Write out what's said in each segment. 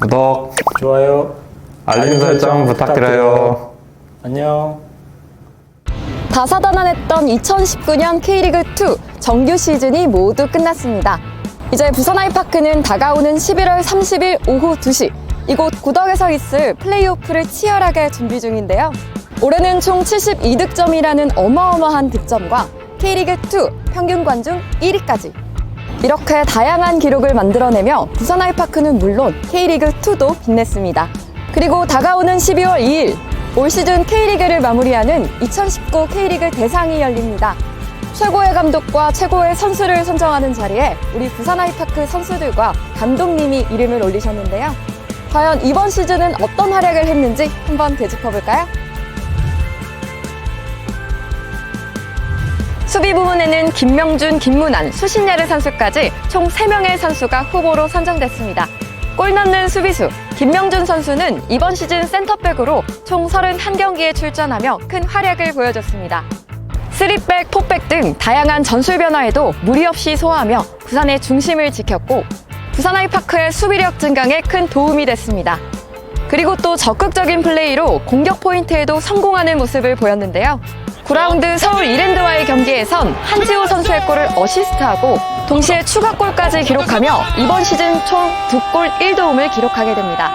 구독, 좋아요. 알림 설정 부탁드려요. 안녕. 다사다난했던 2019년 K리그2 정규 시즌이 모두 끝났습니다. 이제 부산 아이파크는 다가오는 11월 30일 오후 2시 이곳 구덕에서 있을 플레이오프를 치열하게 준비 중인데요. 올해는 총 72득점이라는 어마어마한 득점과 K리그2 평균 관중 1위까지 이렇게 다양한 기록을 만들어내며 부산 아이파크는 물론 K리그2도 빛냈습니다. 그리고 다가오는 12월 2일 올 시즌 K리그를 마무리하는 2019 K리그 대상이 열립니다. 최고의 감독과 최고의 선수를 선정하는 자리에 우리 부산 아이파크 선수들과 감독님이 이름을 올리셨는데요. 과연 이번 시즌은 어떤 활약을 했는지 한번 되짚어볼까요? 수비 부문에는 김명준, 김문환, 수신야르 선수까지 총 3명의 선수가 후보로 선정됐습니다. 골 넣는 수비수 김명준 선수는 이번 시즌 센터백으로 총 31경기에 출전하며 큰 활약을 보여줬습니다. 3백, 4백 등 다양한 전술 변화에도 무리 없이 소화하며 부산의 중심을 지켰고 부산 아이파크의 수비력 증강에 큰 도움이 됐습니다. 그리고 또 적극적인 플레이로 공격 포인트에도 성공하는 모습을 보였는데요. 9라운드 서울 이랜드와의 경기에선 한지호 선수의 골을 어시스트하고 동시에 추가골까지 기록하며 이번 시즌 총 2골 1도움을 기록하게 됩니다.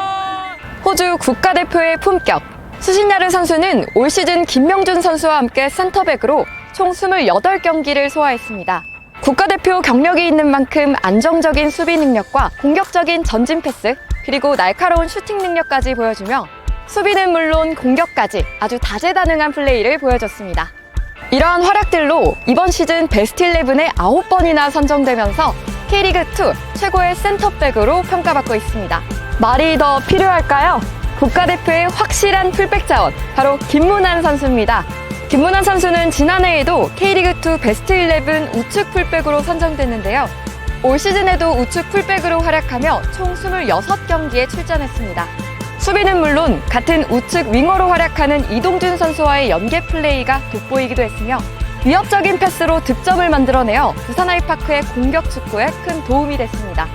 호주 국가대표의 품격 수신야르 선수는 올 시즌 김명준 선수와 함께 센터백으로 총 28경기를 소화했습니다. 국가대표 경력이 있는 만큼 안정적인 수비 능력과 공격적인 전진 패스, 그리고 날카로운 슈팅 능력까지 보여주며 수비는 물론 공격까지 아주 다재다능한 플레이를 보여줬습니다. 이러한 활약들로 이번 시즌 베스트 11에 9번이나 선정되면서 K리그2 최고의 센터백으로 평가받고 있습니다. 말이 더 필요할까요? 국가대표의 확실한 풀백 자원, 바로 김문환 선수입니다. 김문환 선수는 지난해에도 K리그2 베스트 11 우측 풀백으로 선정됐는데요. 올 시즌에도 우측 풀백으로 활약하며 총 26경기에 출전했습니다. 수비는 물론 같은 우측 윙어로 활약하는 이동준 선수와의 연계 플레이가 돋보이기도 했으며 위협적인 패스로 득점을 만들어내어 부산 아이파크의 공격 축구에 큰 도움이 됐습니다.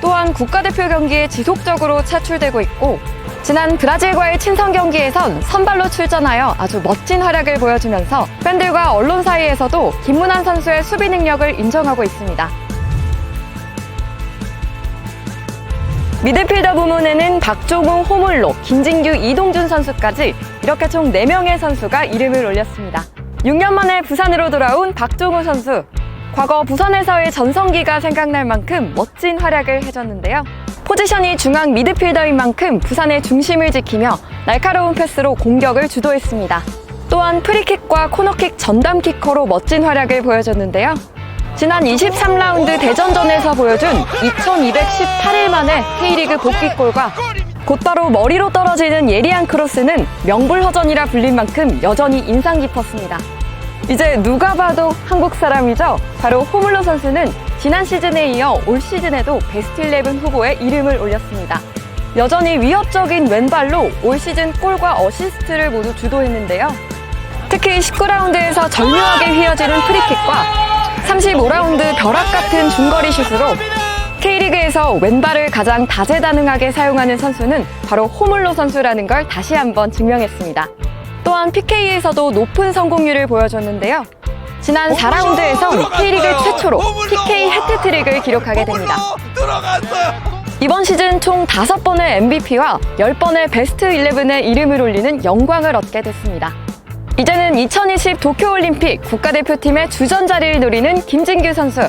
또한 국가대표 경기에 지속적으로 차출되고 있고 지난 브라질과의 친선 경기에선 선발로 출전하여 아주 멋진 활약을 보여주면서 팬들과 언론 사이에서도 김문환 선수의 수비 능력을 인정하고 있습니다. 미드필더 부문에는 박종웅, 호물로, 김진규, 이동준 선수까지 이렇게 총 4명의 선수가 이름을 올렸습니다. 6년 만에 부산으로 돌아온 박종우 선수. 과거 부산에서의 전성기가 생각날 만큼 멋진 활약을 해줬는데요. 포지션이 중앙 미드필더인 만큼 부산의 중심을 지키며 날카로운 패스로 공격을 주도했습니다. 또한 프리킥과 코너킥 전담 키커로 멋진 활약을 보여줬는데요. 지난 23라운드 대전전에서 보여준 2218일 만에 K리그 복귀골과 곧바로 머리로 떨어지는 예리한 크로스는 명불허전이라 불린 만큼 여전히 인상 깊었습니다. 이제 누가 봐도 한국 사람이죠. 바로 호물로 선수는 지난 시즌에 이어 올 시즌에도 베스트 11 후보에 이름을 올렸습니다. 여전히 위협적인 왼발로 올 시즌 골과 어시스트를 모두 주도했는데요. 특히 19라운드에서 절묘하게 휘어지는 프리킥과 35라운드 벼락 같은 중거리 슛으로 K리그에서 왼발을 가장 다재다능하게 사용하는 선수는 바로 호물로 선수라는 걸 다시 한번 증명했습니다. 또한 PK에서도 높은 성공률을 보여줬는데요. 지난 4라운드에선 K리그 최초로 PK 해트트릭을 기록하게 됩니다. 이번 시즌 총 5번의 MVP와 10번의 베스트 11에 이름을 올리는 영광을 얻게 됐습니다. 이제는 2020 도쿄올림픽 국가대표팀의 주전 자리를 노리는 김진규 선수.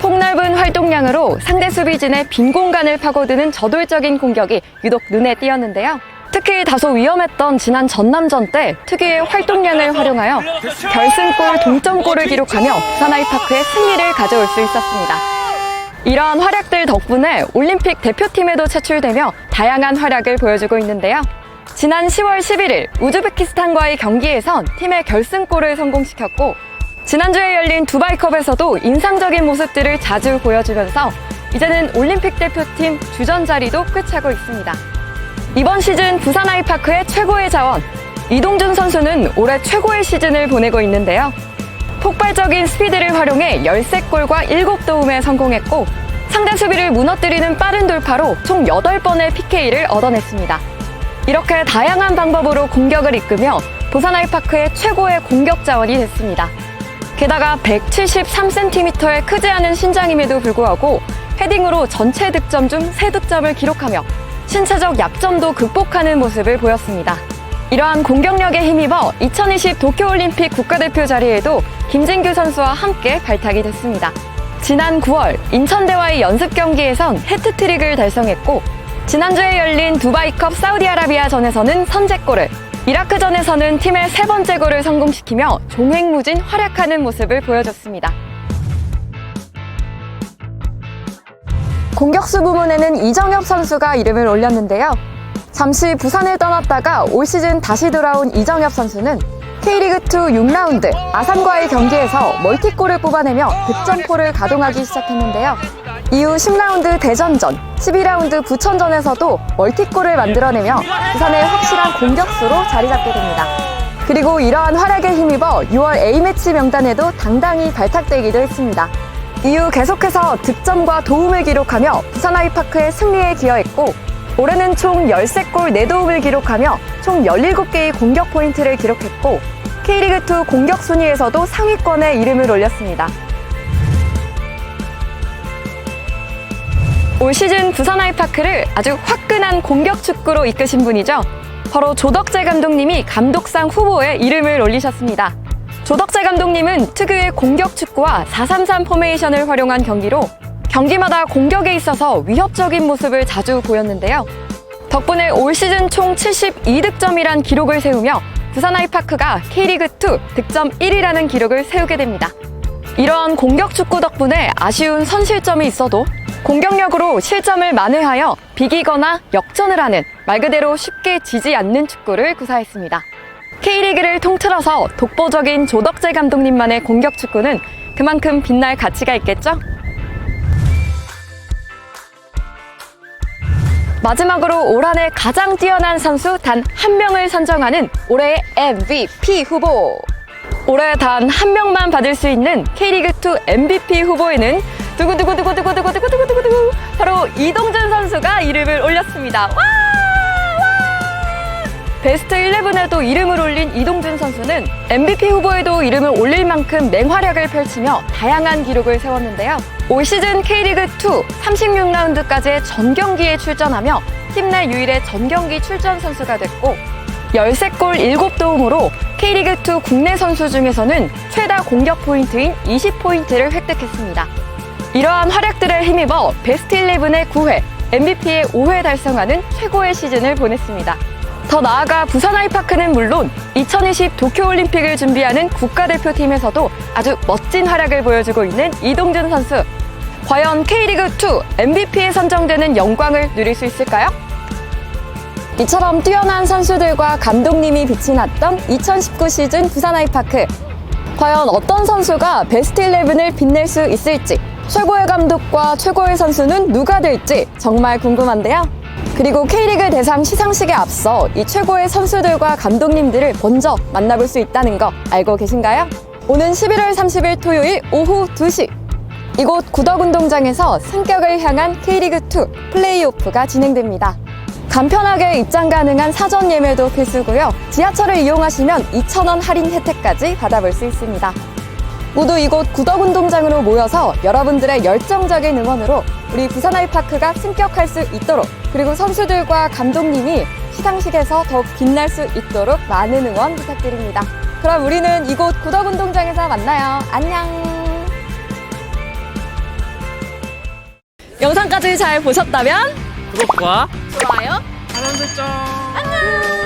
폭넓은 활동량으로 상대 수비진의 빈 공간을 파고드는 저돌적인 공격이 유독 눈에 띄었는데요. 특히 다소 위험했던 지난 전남전 때 특유의 활동량을 활용하여 결승골 동점골을 기록하며 부산 아이파크의 승리를 가져올 수 있었습니다. 이러한 활약들 덕분에 올림픽 대표팀에도 차출되며 다양한 활약을 보여주고 있는데요. 지난 10월 11일 우즈베키스탄과의 경기에선 팀의 결승골을 성공시켰고 지난주에 열린 두바이컵에서도 인상적인 모습들을 자주 보여주면서 이제는 올림픽 대표팀 주전 자리도 꿰차고 있습니다. 이번 시즌 부산 아이파크의 최고의 자원 이동준 선수는 올해 최고의 시즌을 보내고 있는데요. 폭발적인 스피드를 활용해 13골과 7도움에 성공했고 상대 수비를 무너뜨리는 빠른 돌파로 총 8번의 PK를 얻어냈습니다. 이렇게 다양한 방법으로 공격을 이끌며 부산 아이파크의 최고의 공격 자원이 됐습니다. 게다가 173cm의 크지 않은 신장임에도 불구하고 헤딩으로 전체 득점 중 3득점을 기록하며 신체적 약점도 극복하는 모습을 보였습니다. 이러한 공격력에 힘입어 2020 도쿄올림픽 국가대표 자리에도 김진규 선수와 함께 발탁이 됐습니다. 지난 9월 인천대와의 연습 경기에선 해트트릭을 달성했고 지난주에 열린 두바이컵 사우디아라비아전에서는 선제골을 이라크전에서는 팀의 세 번째 골을 성공시키며 종횡무진 활약하는 모습을 보여줬습니다. 공격수 부문에는 이정엽 선수가 이름을 올렸는데요. 잠시 부산을 떠났다가 올 시즌 다시 돌아온 이정엽 선수는 K리그2 6라운드 아산과의 경기에서 멀티골을 뽑아내며 득점포를 가동하기 시작했는데요. 이후 10라운드 대전전, 12라운드 부천전에서도 멀티골을 만들어내며 부산의 확실한 공격수로 자리 잡게 됩니다. 그리고 이러한 활약에 힘입어 6월 A매치 명단에도 당당히 발탁되기도 했습니다. 이후 계속해서 득점과 도움을 기록하며 부산 아이파크의 승리에 기여했고 올해는 총 13골 4도움을 기록하며 총 17개의 공격 포인트를 기록했고 K리그2 공격 순위에서도 상위권에 이름을 올렸습니다. 올 시즌 부산 아이파크를 아주 화끈한 공격 축구로 이끄신 분이죠. 바로 조덕재 감독님이 감독상 후보에 이름을 올리셨습니다. 조덕재 감독님은 특유의 공격 축구와 433 포메이션을 활용한 경기로 경기마다 공격에 있어서 위협적인 모습을 자주 보였는데요. 덕분에 올 시즌 총 72득점이란 기록을 세우며 부산 아이파크가 K리그2 득점 1위라는 기록을 세우게 됩니다. 이러한 공격 축구 덕분에 아쉬운 선실점이 있어도 공격력으로 실점을 만회하여 비기거나 역전을 하는 말 그대로 쉽게 지지 않는 축구를 구사했습니다. K리그를 통틀어서 독보적인 조덕재 감독님만의 공격 축구는 그만큼 빛날 가치가 있겠죠? 마지막으로 올 한해 가장 뛰어난 선수 단 한 명을 선정하는 올해의 MVP 후보. 올해 단 한 명만 받을 수 있는 K리그2 MVP 후보에는 두구두구두구두구두구두구두구두구 바로 이동준 선수가 이름을 올렸습니다. 와! 와! 베스트 11에도 이름을 올린 이동준 선수는 MVP 후보에도 이름을 올릴 만큼 맹활약을 펼치며 다양한 기록을 세웠는데요. 올 시즌 K리그2 36라운드까지의 전 경기에 출전하며 팀 내 유일의 전 경기 출전 선수가 됐고 13골 7도움으로 K리그2 국내 선수 중에서는 최다 공격 포인트인 20포인트를 획득했습니다. 이러한 활약들에 힘입어 베스트 11의 9회, MVP의 5회 달성하는 최고의 시즌을 보냈습니다. 더 나아가 부산 아이파크는 물론 2020 도쿄올림픽을 준비하는 국가대표팀에서도 아주 멋진 활약을 보여주고 있는 이동준 선수. 과연 K리그2 MVP에 선정되는 영광을 누릴 수 있을까요? 이처럼 뛰어난 선수들과 감독님이 빛이 났던 2019 시즌 부산 아이파크. 과연 어떤 선수가 베스트 11을 빛낼 수 있을지, 최고의 감독과 최고의 선수는 누가 될지 정말 궁금한데요. 그리고 K리그 대상 시상식에 앞서 이 최고의 선수들과 감독님들을 먼저 만나볼 수 있다는 거 알고 계신가요? 오는 11월 30일 토요일 오후 2시 이곳 구덕운동장에서 승격을 향한 K리그2 플레이오프가 진행됩니다. 간편하게 입장 가능한 사전 예매도 필수고요. 지하철을 이용하시면 2,000원 할인 혜택까지 받아볼 수 있습니다. 모두 이곳 구덕운동장으로 모여서 여러분들의 열정적인 응원으로 우리 부산 아이파크가 승격할 수 있도록 그리고 선수들과 감독님이 시상식에서 더욱 빛날 수 있도록 많은 응원 부탁드립니다. 그럼 우리는 이곳 구덕운동장에서 만나요. 안녕! 영상까지 잘 보셨다면 구독과 좋아요, 알람 설정. 안녕!